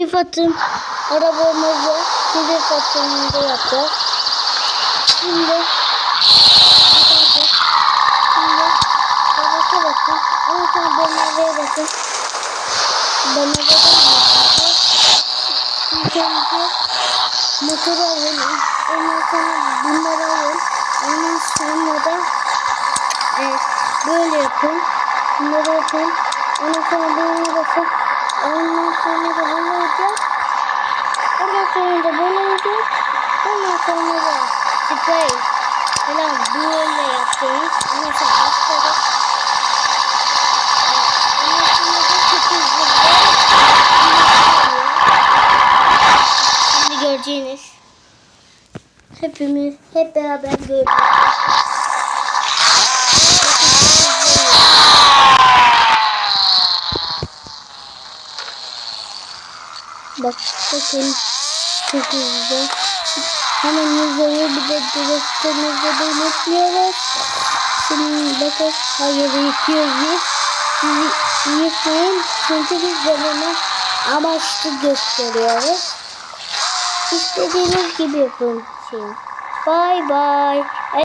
Hedef atım arabamızı hedef atımında yapacağız. Şimdi Şimdi babası bakın. Ama sonra BMW'ye bakın. BMW'den önce motoru alın. Ondan sonra bunları alın. Ondan sonra da e, böyle yapın. Bunları yapın. Ondan sonra böyle bakın. Sonra da böyle olacak. Ondan sonra da böyle olacak. Ondan sonra da sprey falan böyle. Ondan sonra başladık. Ondan sonra da çok Şimdi göreceğiniz. Hepimiz hep beraber göreceğiz. Bak bakın çok hızlı. Hemen yüzeyi bir de direksiyonumuzu da unutmuyoruz. Şimdi bakın hayır yıkıyoruz biz. Sizi yıkmayın çünkü biz deneme amaçlı gösteriyoruz. İstediğiniz gibi yapın. Bye bye.